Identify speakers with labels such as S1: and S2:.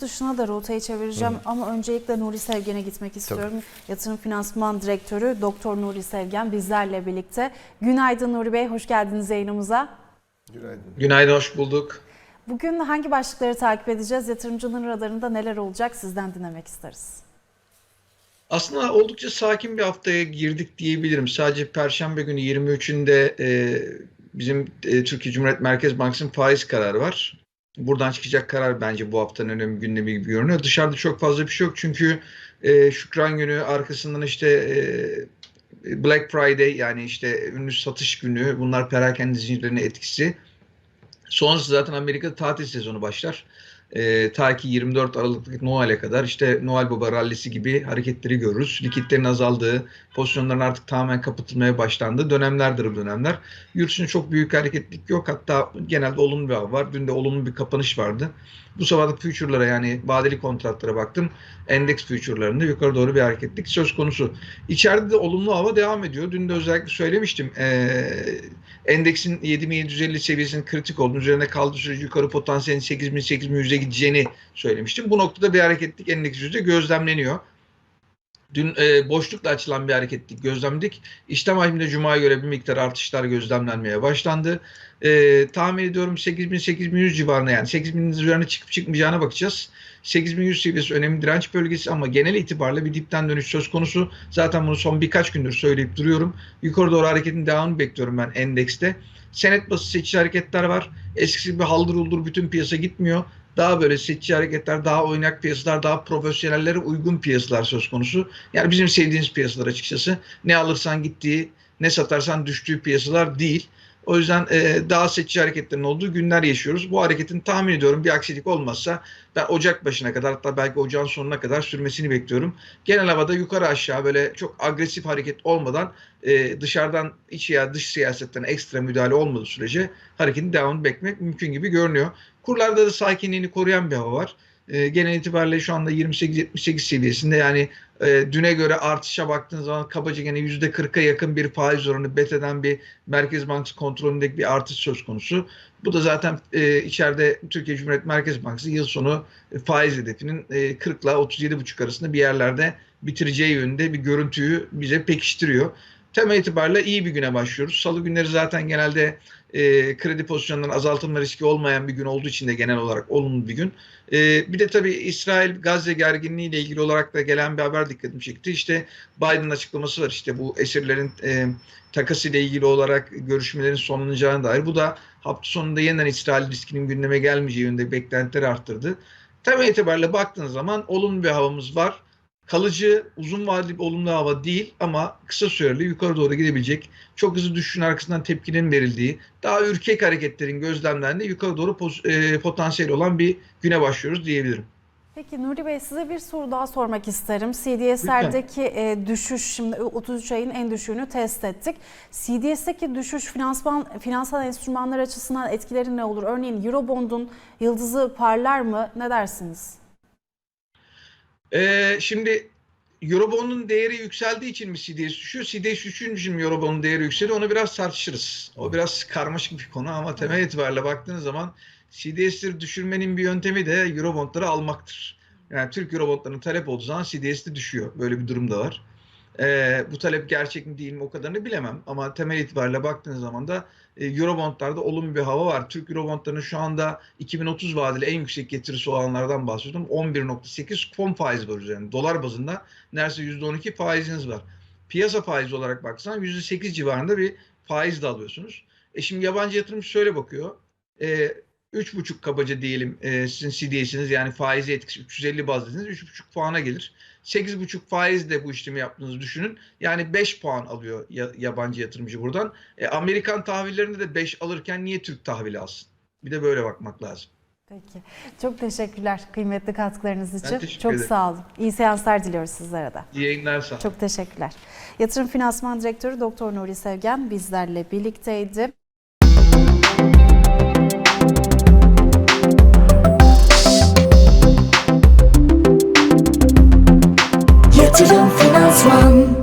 S1: dışına da rotayı çevireceğim ama öncelikle Nuri Sevgen'e gitmek istiyorum. Yatırım Finansman Direktörü Doktor Nuri Sevgen bizlerle birlikte. Günaydın Nuri Bey, hoş geldiniz yayınımıza.
S2: Günaydın.
S3: Günaydın, hoş bulduk.
S1: Bugün hangi başlıkları takip edeceğiz? Yatırımcının radarında neler olacak sizden dinlemek isteriz.
S3: Aslında oldukça sakin bir haftaya girdik diyebilirim. Sadece Perşembe günü 23'ünde e, bizim e, Türkiye Cumhuriyet Merkez Bankası'nın faiz kararı var. Buradan çıkacak karar bence bu haftanın önemli gündemi gibi görünüyor. Dışarıda çok fazla bir şey yok çünkü e, Şükran günü arkasından işte e, Black Friday yani işte ünlü satış günü bunlar perakende zincirlerine etkisi. Sonrası zaten Amerika'da tatil sezonu başlar. Ee, ta ki 24 Aralık'taki Noel'e kadar işte Noel Baba rallisi gibi hareketleri görürüz. Likitlerin azaldığı, pozisyonların artık tamamen kapatılmaya başlandığı dönemlerdir bu dönemler. Yurt çok büyük hareketlik yok. Hatta genelde olumlu bir hava var. Dün de olumlu bir kapanış vardı. Bu sabah da future'lara yani vadeli kontratlara baktım. Endeks future'larında yukarı doğru bir hareketlik söz konusu. İçeride de olumlu hava devam ediyor. Dün de özellikle söylemiştim. Ee, endeksin 7750 seviyesinin kritik olduğunu, üzerine kaldığı sürece yukarı potansiyelin 8000-8100'e gideceğini söylemiştim. Bu noktada bir hareketlik endeks yüzde gözlemleniyor. Dün e, boşlukla açılan bir hareketlik gözlemledik. İşlem hacminde Cuma'ya göre bir miktar artışlar gözlemlenmeye başlandı. E, tahmin ediyorum 8000-8100 civarına yani 8000'in üzerine çıkıp çıkmayacağına bakacağız. 8100 seviyesi önemli direnç bölgesi ama genel itibariyle bir dipten dönüş söz konusu. Zaten bunu son birkaç gündür söyleyip duruyorum. Yukarı doğru hareketin devamını bekliyorum ben endekste. Senet bası seçici hareketler var. Eskisi gibi haldır uldur bütün piyasa gitmiyor. Daha böyle seçici hareketler, daha oynak piyasalar, daha profesyonellere uygun piyasalar söz konusu. Yani bizim sevdiğimiz piyasalar açıkçası. Ne alırsan gittiği, ne satarsan düştüğü piyasalar değil. O yüzden e, daha seçici hareketlerin olduğu günler yaşıyoruz. Bu hareketin tahmin ediyorum bir aksilik olmazsa ben Ocak başına kadar hatta belki ocağın sonuna kadar sürmesini bekliyorum. Genel havada yukarı aşağı böyle çok agresif hareket olmadan e, dışarıdan iç ya dış siyasetten ekstra müdahale olmadığı sürece hareketin devamını beklemek mümkün gibi görünüyor. Kurlarda da sakinliğini koruyan bir hava var. E, genel itibariyle şu anda 28-78 seviyesinde yani e, düne göre artışa baktığınız zaman kabaca gene %40'a yakın bir faiz oranı beteden bir Merkez Bankası kontrolündeki bir artış söz konusu. Bu da zaten e, içeride Türkiye Cumhuriyet Merkez Bankası yıl sonu e, faiz hedefinin e, 40 ile 37,5 arasında bir yerlerde bitireceği yönünde bir görüntüyü bize pekiştiriyor. Temel itibariyle iyi bir güne başlıyoruz. Salı günleri zaten genelde e, kredi pozisyonlarının azaltılma riski olmayan bir gün olduğu için de genel olarak olumlu bir gün. E, bir de tabii İsrail-Gazze gerginliği ile ilgili olarak da gelen bir haber dikkatimi çekti. İşte Biden'ın açıklaması var işte bu esirlerin e, takası ile ilgili olarak görüşmelerin sonlanacağına dair. Bu da hafta sonunda yeniden İsrail riskinin gündeme gelmeyeceği yönünde beklentileri arttırdı. Temel itibariyle baktığınız zaman olumlu bir havamız var kalıcı, uzun vadeli bir olumlu hava değil ama kısa süreli yukarı doğru gidebilecek, çok hızlı düşüşün arkasından tepkinin verildiği, daha ürkek hareketlerin gözlemlendiği yukarı doğru e, potansiyel olan bir güne başlıyoruz diyebilirim.
S1: Peki Nuri Bey size bir soru daha sormak isterim. CDS'lerdeki e, düşüş şimdi 33 ayın en düşüğünü test ettik. CDS'deki düşüş finansman finansal enstrümanlar açısından etkileri ne olur? Örneğin Eurobond'un yıldızı parlar mı? Ne dersiniz?
S3: Ee, şimdi Eurobond'un değeri yükseldiği için mi CDS düşüyor? CDS düşünce için mi Eurobond'un değeri yükseliyor? Onu biraz tartışırız. O biraz karmaşık bir konu ama temel itibariyle baktığınız zaman CDS'leri düşürmenin bir yöntemi de Eurobond'ları almaktır. Yani Türk Eurobond'larının talep olduğu zaman CDS de düşüyor. Böyle bir durum da var. Ee, bu talep gerçek mi değil mi o kadarını bilemem. Ama temel itibariyle baktığınız zaman da Eurobondlarda olumlu bir hava var. Türk Eurobondlarının şu anda 2030 vadeli en yüksek getirisi olanlardan bahsediyorum. 11.8 fon faizi var üzerinde. Dolar bazında neredeyse %12 faiziniz var. Piyasa faizi olarak baksan %8 civarında bir faiz de alıyorsunuz. E şimdi yabancı yatırımcı şöyle bakıyor. E, 3,5 kabaca diyelim e, sizin CDS'iniz yani faizi etkisi 350 baz dediniz 3,5 puana gelir. 8,5 faizle bu işlemi yaptığınızı düşünün. Yani 5 puan alıyor ya- yabancı yatırımcı buradan. E, Amerikan tahvillerinde de 5 alırken niye Türk tahvili alsın? Bir de böyle bakmak lazım.
S1: Peki. Çok teşekkürler kıymetli katkılarınız için. Çok
S3: ederim.
S1: sağ olun. İyi seanslar diliyoruz sizlere de.
S3: İyi yayınlar sağ olun.
S1: Çok teşekkürler. Yatırım Finansman Direktörü Doktor Nuri Sevgen bizlerle birlikteydi.
S4: Yatırım Finansman